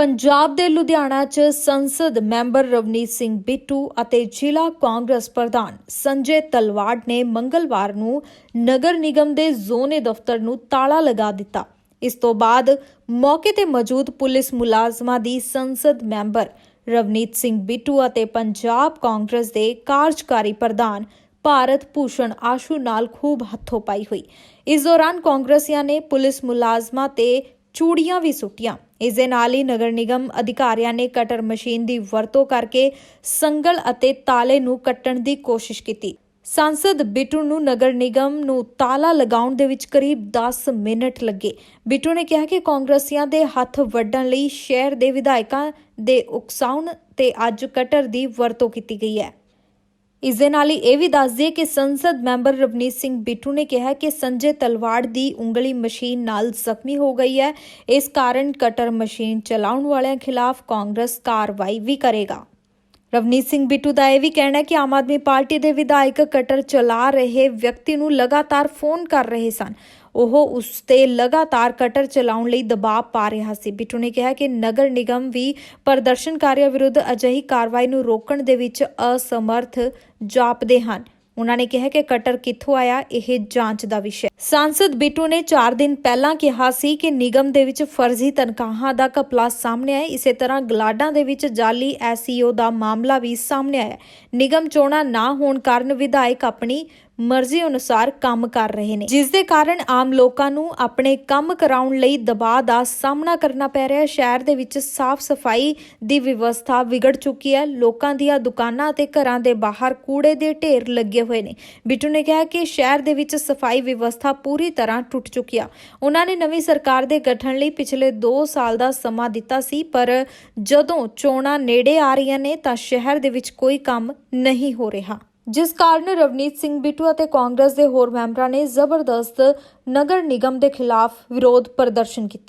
ਪੰਜਾਬ ਦੇ ਲੁਧਿਆਣਾ 'ਚ ਸੰਸਦ ਮੈਂਬਰ ਰਵਨੀਤ ਸਿੰਘ ਬਿੱਟੂ ਅਤੇ ਜ਼ਿਲ੍ਹਾ ਕਾਂਗਰਸ ਪ੍ਰਧਾਨ ਸੰਜੇ ਤਲਵਾੜ ਨੇ ਮੰਗਲਵਾਰ ਨੂੰ ਨਗਰ ਨਿਗਮ ਦੇ ਜ਼ੋਨੇ ਦਫ਼ਤਰ ਨੂੰ ਤਾਲਾ ਲਗਾ ਦਿੱਤਾ। ਇਸ ਤੋਂ ਬਾਅਦ ਮੌਕੇ ਤੇ ਮੌਜੂਦ ਪੁਲਿਸ ਮੁਲਾਜ਼ਮਾਂ ਦੀ ਸੰਸਦ ਮੈਂਬਰ ਰਵਨੀਤ ਸਿੰਘ ਬਿੱਟੂ ਅਤੇ ਪੰਜਾਬ ਕਾਂਗਰਸ ਦੇ ਕਾਰਜਕਾਰੀ ਪ੍ਰਧਾਨ ਭਾਰਤ ਭੂਸ਼ਣ ਆਸ਼ੂ ਨਾਲ ਖੂਬ ਹੱਥੋਂ ਪਾਈ ਹੋਈ। ਇਸ ਦੌਰਾਨ ਕਾਂਗਰਸੀਆਂ ਨੇ ਪੁਲਿਸ ਮੁਲਾਜ਼ਮਾਂ ਤੇ ਚੂੜੀਆਂ ਵੀ ਸੁੱਟੀਆਂ। ਇਸ ਦੇ ਨਾਲ ਹੀ ਨਗਰ ਨਿਗਮ ਅਧਿਕਾਰੀਆਂ ਨੇ ਕਟਰ ਮਸ਼ੀਨ ਦੀ ਵਰਤੋਂ ਕਰਕੇ ਸੰਗਲ ਅਤੇ ਤਾਲੇ ਨੂੰ ਕੱਟਣ ਦੀ ਕੋਸ਼ਿਸ਼ ਕੀਤੀ। ਸੰਸਦ ਬਿੱਟੂ ਨੂੰ ਨਗਰ ਨਿਗਮ ਨੂੰ ਤਾਲਾ ਲਗਾਉਣ ਦੇ ਵਿੱਚ ਕਰੀਬ 10 ਮਿੰਟ ਲੱਗੇ। ਬਿੱਟੂ ਨੇ ਕਿਹਾ ਕਿ ਕਾਂਗਰਸੀਆਂ ਦੇ ਹੱਥ ਵੱਢਣ ਲਈ ਸ਼ਹਿਰ ਦੇ ਵਿਧਾਇਕਾਂ ਦੇ ਉਕਸਾਉਣ ਤੇ ਅੱਜ ਕਟਰ ਦੀ ਵਰਤੋਂ ਕੀਤੀ ਗਈ ਹੈ। ਇਸ ਦੇ ਨਾਲ ਹੀ ਇਹ ਵੀ ਦੱਸ ਦਈਏ ਕਿ ਸੰਸਦ ਮੈਂਬਰ ਰਵਨੀਤ ਸਿੰਘ ਬਿੱਟੂ ਨੇ ਕਿਹਾ ਕਿ ਸੰਜੇ ਤਲਵਾੜ ਦੀ ਉਂਗਲੀ ਮਸ਼ੀਨ ਨਾਲ ਜ਼ਖਮੀ ਹੋ ਗਈ ਹੈ। ਇਸ ਕਾਰਨ ਕਟਰ ਮਸ਼ੀਨ ਚਲਾਉਣ ਵਾਲਿਆਂ ਖਿਲਾਫ ਕਾਂਗਰਸ ਕਾਰਵਾਈ ਵੀ ਕਰੇਗਾ। ਰਵਨੀਤ ਸਿੰਘ ਬਿੱਟੂ ਦਾ ਇਹ ਵੀ ਕਹਿਣਾ ਹੈ ਕਿ ਆਮ ਆਦਮੀ ਪਾਰਟੀ ਦੇ ਵਿਧਾਇਕ ਕਟਰ ਚਲਾ ਰਹੇ ਵਿਅਕਤੀ ਨੂੰ ਲਗਾਤਾਰ ਫੋਨ ਕਰ ਰਹੇ ਸਨ। ਉਹ ਉਸ ਤੇ ਲਗਾਤਾਰ ਕਟਰ ਚਲਾਉਣ ਲਈ ਦਬਾਅ ਪਾ ਰਿਹਾ ਸੀ। ਬਿੱਟੂ ਨੇ ਕਿਹਾ ਕਿ ਨਗਰ ਨਿਗਮ ਵੀ ਪ੍ਰਦਰਸ਼ਨਕਾਰੀਆਂ ਵਿਰੁੱਧ ਅਜਿਹੀ ਕਾਰਵਾਈ ਨੂੰ ਰੋਕਣ ਦੇ ਵਿੱਚ ਅਸਮਰਥ ਜਾਪਦੇ ਹਨ। ਉਹਨਾਂ ਨੇ ਕਿਹਾ ਕਿ ਕਟਰ ਕਿੱਥੋਂ ਆਇਆ, ਇਹ ਜਾਂਚ ਦਾ ਵਿਸ਼ਾ ਹੈ। ਸਾਂਸਦ ਬਿੱਟੂ ਨੇ 4 ਦਿਨ ਪਹਿਲਾਂ ਕਿਹਾ ਸੀ ਕਿ ਨਿਗਮ ਦੇ ਵਿੱਚ ਫਰਜ਼ੀ ਤਨਖਾਹਾਂ ਦਾ ਘਪਲਾ ਸਾਹਮਣੇ ਆਇਆ ਇਸੇ ਤਰ੍ਹਾਂ ਗਲਾਡਾਂ ਦੇ ਵਿੱਚ ਜਾਲੀ ਐਸਈਓ ਦਾ ਮਾਮਲਾ ਵੀ ਸਾਹਮਣੇ ਆਇਆ ਨਿਗਮ ਚੋਣਾਂ ਨਾ ਹੋਣ ਕਾਰਨ ਵਿਧਾਇਕ ਆਪਣੀ ਮਰਜ਼ੀ ਅਨੁਸਾਰ ਕੰਮ ਕਰ ਰਹੇ ਨੇ। ਜਿਸ ਦੇ ਕਾਰਨ ਆਮ ਲੋਕਾਂ ਨੂੰ ਆਪਣੇ ਕੰਮ ਕਰਾਉਣ ਲਈ ਦਬਾਅ ਦਾ ਸਾਹਮਣਾ ਕਰਨਾ ਪੈ ਰਿਹਾ ਹੈ। ਸ਼ਹਿਰ ਦੇ ਵਿੱਚ ਸਾਫ਼ ਸਫ਼ਾਈ ਦੀ ਵਿਵਸਥਾ ਵਿਗੜ ਚੁੱਕੀ ਹੈ। ਲੋਕਾਂ ਦੀਆਂ ਦੁਕਾਨਾਂ ਅਤੇ ਘਰਾਂ ਦੇ ਬਾਹਰ ਕੂੜੇ ਦੇ ਢੇਰ ਲੱਗੇ ਹੋਏ ਨੇ। ਬਿੱਟੂ ਨੇ ਕਿਹਾ ਕਿ ਸ਼ਹਿਰ ਦੇ ਵਿੱਚ ਸਫ਼ਾਈ ਵਿਵਸਥਾ ਪੂਰੀ ਤਰ੍ਹਾਂ ਟੁੱਟ ਚੁੱਕੀ ਆ। ਉਹਨਾਂ ਨੇ ਨਵੀਂ ਸਰਕਾਰ ਦੇ ਗਠਨ ਲਈ ਪਿਛਲੇ 2 ਸਾਲ ਦਾ ਸਮਾਂ ਦਿੱਤਾ ਸੀ, ਪਰ ਜਦੋਂ ਚੋਣਾਂ ਨੇੜੇ ਆ ਰਹੀਆਂ ਨੇ ਤਾਂ ਸ਼ਹਿਰ ਦੇ ਵਿੱਚ ਕੋਈ ਕੰਮ ਨਹੀਂ ਹੋ ਰਿਹਾ। ਜਿਸ ਕਾਰਨ ਰਵਨੀਤ ਸਿੰਘ ਬਿੱਟੂ ਅਤੇ ਕਾਂਗਰਸ ਦੇ ਹੋਰ ਮੈਂਬਰਾਂ ਨੇ ਜ਼ਬਰਦਸਤ ਨਗਰ ਨਿਗਮ ਦੇ ਖਿਲਾਫ ਵਿਰੋਧ ਪ੍ਰਦਰਸ਼ਨ ਕੀਤਾ।